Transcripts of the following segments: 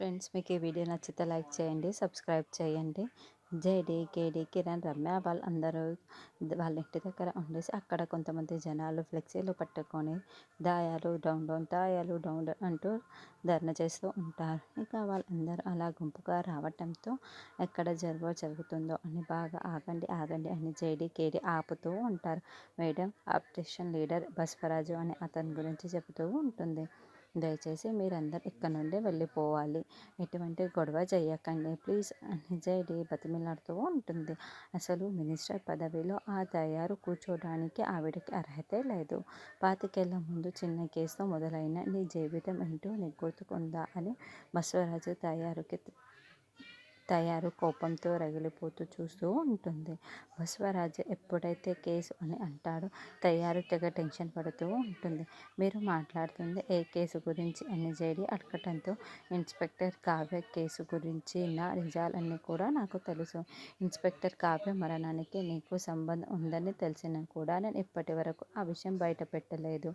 Friends మీకు ఈ video నచ్చితే లైక్ చేయండి సబ్స్క్రైబ్ చేయండి. జేడి కేడి కిరణ్ రమ్య వాళ్ళందరూ వాళ్ళ ఇంటి దగ్గర ఉండేసి అక్కడ కొంతమంది జనాలు ఫ్లెక్సీలు పట్టుకొని దాయాలు డౌన్ డౌన్ దాయాలు డౌన్ డౌన్ అంటూ ధర్న చేస్తూ ఉంటారు. ఇక వాళ్ళందరూ అలా గుంపుగా రావటంతో ఎక్కడ జరుగు జరుగుతుందో అని బాగా ఆగండి ఆగండి అని జేడి కేడి ఆపుతూ ఉంటారు. మేడం ఆపరేషన్ లీడర్ బస్వరాజు అని అతని గురించి చెబుతూ ఉంటుంది. దయచేసి మీరందరూ ఇక్కడ నుండి వెళ్ళిపోవాలి. ఎటువంటి గొడవ చేయకండి. ప్లీజ్ అని జైడి బతిమిలాడుతూ ఉంటుంది. అసలు మినిస్టర్ పదవిలో ఆ తయారు కూర్చోడానికి ఆవిడకి అర్హతే లేదు. పాతికేళ్ళ ముందు చిన్న కేసుతో మొదలైన నీ జీవితం ఏంటో నీకు గుర్తుకుందా అని బసవరాజు తయారుకి తయారు కోపంతో రగిలిపోతూ చూస్తూ ఉంటుంది. బస్వరాజు ఎప్పుడైతే కేసు అని అంటాడో తయారు తెగ టెన్షన్ పడుతూ ఉంటుంది. మీరు మాట్లాడుతుంది ఏ కేసు గురించి? అని జేడి అడగటంతో ఇన్స్పెక్టర్ కావ్య కేసు గురించి నా నిజాలన్నీ కూడా నాకు తెలుసు. ఇన్స్పెక్టర్ కావ్య మరణానికి నీకు సంబంధం ఉందని తెలిసినా కూడా నేను ఇప్పటి వరకు ఆ విషయం బయట పెట్టలేదు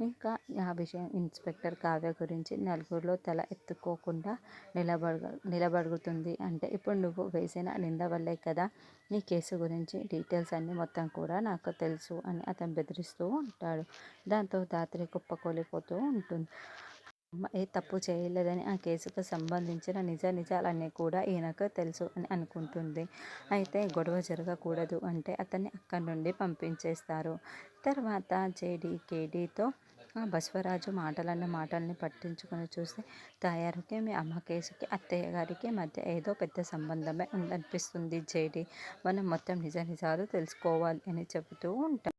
ఇంకా ఆ విషయం ఇన్స్పెక్టర్ కావ్య గురించి నలుగురిలో తల ఎత్తుకోకుండా నిలబడ నిలబడుతుంది అంటే ఇప్పుడు నువ్వు వేసిన నింద వల్లే కదా నీ కేసు గురించి డీటెయిల్స్ అన్నీ మొత్తం కూడా నాకు తెలుసు అని అతను బెదిరిస్తూ ఉంటాడు. దాంతో దాత్రి కుప్పకూలిపోతూ ఉంటుంది. ఏ తప్పు చేయలేదని ఆ కేసుకు సంబంధించిన నిజ నిజాలన్నీ కూడా ఈయనకు తెలుసు అని అనుకుంటుంది. అయితే గొడవ జరగకూడదు అంటే అతన్ని అక్కడి నుండి పంపించేస్తారు. తర్వాత జేడీ కేడీతో బసవరాజు మాటలన్న మాటల్ని పట్టించుకొని చూస్తే తయారుకి మీ అమ్మ కేసుకి అత్తయ్య గారికి మధ్య ఏదో పెద్ద సంబంధమే ఉందనిపిస్తుంది జేడి. మనం మొత్తం నిజ నిజాలు తెలుసుకోవాలి అని చెబుతూ ఉంటాం.